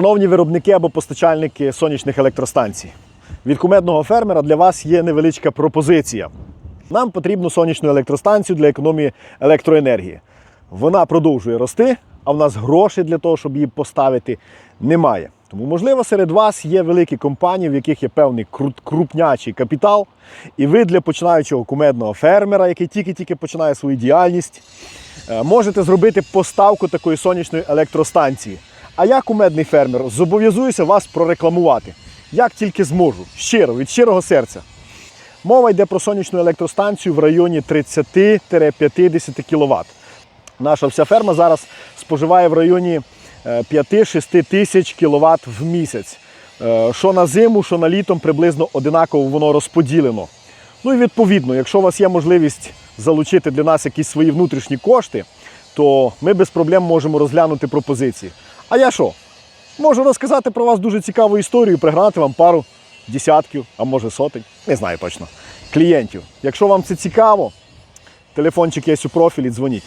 Шановні виробники або постачальники сонячних електростанцій, від кумедного фермера для вас є невеличка пропозиція. Нам потрібну сонячну електростанцію для економії електроенергії. Вона продовжує рости, а в нас грошей для того, щоб її поставити, немає. Тому, можливо, серед вас є великі компанії, в яких є певний крупнячий капітал, і ви для починаючого кумедного фермера, який тільки-тільки починає свою діяльність, е, можете зробити поставку такої сонячної електростанції. А я, кумедний фермер, зобов'язуюся вас прорекламувати. Як тільки зможу, щиро, від щирого серця. Мова йде про сонячну електростанцію в районі 30-50 кВт. Наша вся ферма зараз споживає в районі е, 5-6 тисяч кВт в місяць. Е, Що на зиму, що на літом приблизно одинаково воно розподілено. Ну і відповідно, якщо у вас є можливість залучити для нас якісь свої внутрішні кошти, то ми без проблем можемо розглянути пропозиції. А я що? Можу розказати про вас дуже цікаву історію, пригнати вам пару десятків, а може сотень, не знаю точно, клієнтів. Якщо вам це цікаво, телефончик є у профілі, дзвоніть.